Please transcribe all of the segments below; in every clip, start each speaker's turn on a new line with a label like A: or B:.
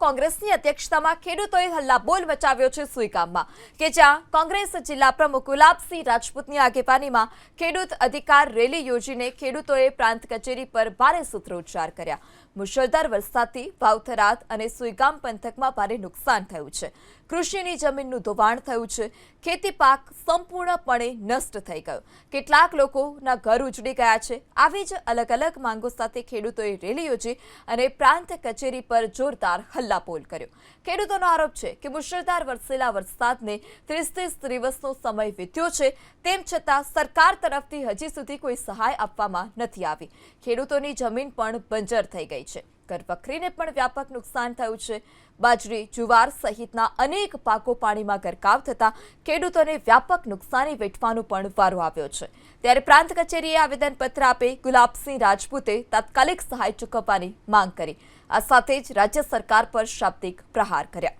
A: કોંગ્રેસની અધ્યક્ષતામાં ખેડૂતોએ હલ્લાબોલ મચાવ્યો છે સુઈગામમાં કે જ્યાં કોંગ્રેસ જિલ્લા પ્રમુખ ગુલાબસિંહ રાજપૂતની આગેવાનીમાં ખેડૂત અધિકાર રેલી યોજીને ખેડૂતોએ પ્રાંત કચેરી પર ભારે સૂત્રોચ્ચાર કર્યા. મુશળધાર વરસાદથી વાવથરાત અને સુઈગામ પંથકમાં ભારે નુકસાન થયું છે. કૃષિની જમીનનું ધોવાણ થયું છે. ખેતી પાક સંપૂર્ણપણે નષ્ટ થઈ ગયો. કેટલાક લોકોના ઘર ઉજડી ગયા છે. આવી જ અલગ અલગ માંગો સાથે ખેડૂતોએ રેલી યોજી અને પ્રાંત કચેરી પર જોરદાર હલ્લાબોલ કર્યો. ખેડૂતોનો આરોપ છે કે મુશળધાર વરસેલા વરસાદને ત્રીસ ત્રીસ દિવસનો સમય વીત્યો છે, તેમ છતાં સરકાર તરફથી હજી સુધી કોઈ સહાય આપવામાં નથી આવી. ખેડૂતોની જમીન પણ બંજર થઈ ગઈ છે. ઘરવખરીને પણ વ્યાપક નુકસાન થયું છે. બાજરી, જુવાર સહિતના અનેક પાકો પાણીમાં ગરકાવ થતા ખેડૂતોને વ્યાપક નુકસાની વેઠવાનો પણ વારો આવ્યો છે. ત્યારે પ્રાંત કચેરીએ આવેદનપત્ર આપી ગુલાબસિંહ રાજપૂતે તાત્કાલિક સહાય ચૂકવવાની માંગ કરી. આ સાથે જ રાજ્ય સરકાર પર શાબ્દિક પ્રહાર કર્યા.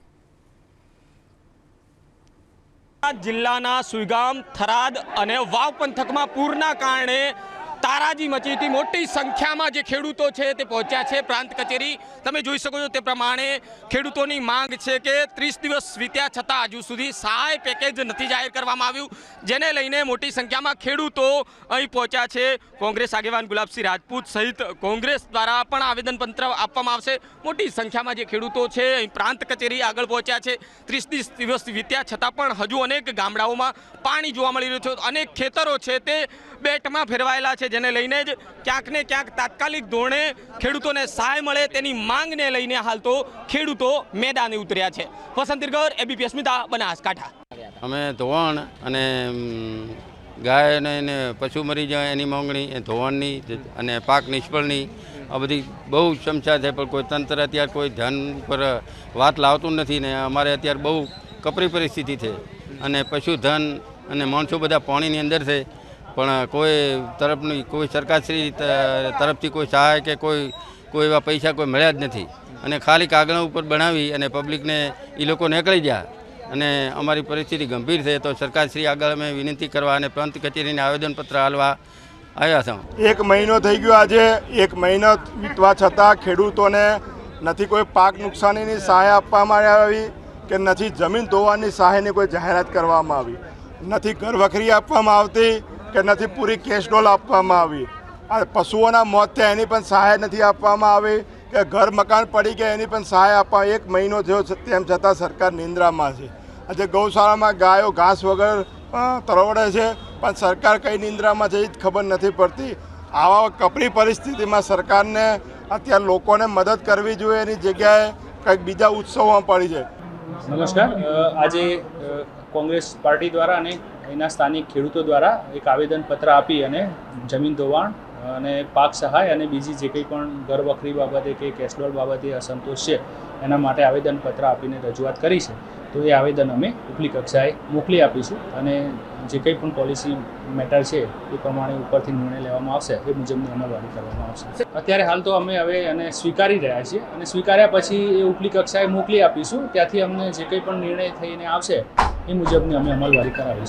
B: જિલ્લાના સુઈગામ, થરાદ અને વાવ પંથકમાં પૂરના કારણે તારાજી મચી હતી મોટી સંખ્યામાં જે ખેડૂતો છે તે પહોંચ્યા છે પ્રાંત કચેરી. તમે જોઈ શકો છો તે પ્રમાણે ખેડૂતોની માંગ છે કે ત્રીસ દિવસ વીત્યા છતાં હજુ સુધી સહાય પેકેજ નથી જાહેર કરવામાં આવ્યું, જેને લઈને મોટી સંખ્યામાં ખેડૂતો અહીં પહોંચ્યા છે. કોંગ્રેસ આગેવાન ગુલાબસિંહ રાજપૂત સહિત કોંગ્રેસ દ્વારા પણ આવેદનપત્ર આપવામાં આવશે. મોટી સંખ્યામાં જે ખેડૂતો છે અહીં પ્રાંત કચેરી આગળ પહોંચ્યા છે. ત્રીસ દિવસ વીત્યા છતાં પણ હજુ અનેક ગામડાઓમાં પાણી જોવા મળી રહ્યું છે. અનેક ખેતરો છે તે બેટમાં ફેરવાયેલા છે જેને લઈને જ ક્યાંક ને ક્યાંક તાત્કાલિક ધોરણે ખેડૂતોને સહાય મળે તેની માંગને લઈને હાલ તો ખેડૂતો મેદાને ઉતર્યા છે. વસંતીગર એબીપી અસ્મિતા બનાસકાંઠા.
C: અમે ધોવાણ અને ઉમ, ગાય અને એને પશુ મરી જાય એની માંગણી એ ધોવાણની અને પાક નિષ્ફળની આ બધી બહુ સમસ્યા છે પણ કોઈ તંત્ર અત્યારે કોઈ ધ્યાન પર વાત લાવતું નથી ને અમારે અત્યારે બહુ કપરી પરિસ્થિતિ છે. અને પશુધન અને માણસો બધા પાણીની અંદર છે. પણ કોઈ તરફની કોઈ સરકારશ્રી તરફથી કોઈ સહાય કે કોઈ કોઈ એવા પૈસા કોઈ મળ્યા જ નથી. અને ખાલી કાગળ ઉપર બનાવી અને પબ્લિકને એ લોકો નીકળી ગયા. અને અમારી પરિસ્થિતિ ગંભીર છે, તો સરકારશ્રી આગળ અમે વિનંતી કરવા અને પ્રાંત કચેરીને આવેદનપત્ર હાલવા આવ્યા છું
D: એક મહિનો થઈ ગયો આજે, એક મહિનો વીતવા છતાં ખેડૂતોને નથી કોઈ પાક નુકસાનીની સહાય આપવામાં આવી કે નથી જમીન ધોવાની સહાયની કોઈ જાહેરાત કરવામાં આવી. નથી ઘર વખરી આપવામાં આવતી. કે નથી પૂરી કેશ ડોલ આપવામાં આવી. આ પશુઓના મોત થયા એની પણ સહાય નથી આપવામાં આવી. કે ઘર મકાન પડી ગયા એની પણ સહાય આપવા એક મહિનો થયો તેમ છતાં સરકાર નિંદ્રામાં છે. આજે ગૌશાળામાં ગાયો, ઘાસ વગર તરવડે છે, પણ સરકાર કઈ નિંદ્રામાં છે એ જ ખબર નથી પડતી. આવા કપરી પરિસ્થિતિમાં સરકારને અત્યારે લોકોને મદદ કરવી જોઈએ એની જગ્યાએ કંઈક બીજા ઉત્સવમાં પડી જાય.
E: નમસ્કાર. આજે કોંગ્રેસ પાર્ટી દ્વારા અને અહીંના સ્થાનિક ખેડૂતો દ્વારા એક આવેદનપત્ર આપી અને જમીન ધોવાણ અને પાક સહાય અને બીજી જે કંઈ પણ ઘર વખરી બાબતે કે કેસડોલ બાબતે અસંતોષ છે, એના માટે આવેદનપત્ર આપીને રજૂઆત કરી છે. તો એ આવેદન અમે ઉપલી કક્ષાએ મોકલી આપીશું અને જે કંઈ પણ પોલિસી મેટર છે, એ પ્રમાણે ઉપરથી નિર્ણય લેવામાં આવશે, એ મુજબની અમલવારી કરવામાં આવશે. અત્યારે હાલ તો અમે હવે એને સ્વીકારી રહ્યા છીએ અને સ્વીકાર્યા પછી એ ઉપલી કક્ષાએ મોકલી આપીશું. ત્યાંથી અમને જે કંઈ પણ નિર્ણય થઈને આવશે, એ મુજબની અમે અમલવારી કરાવીશું.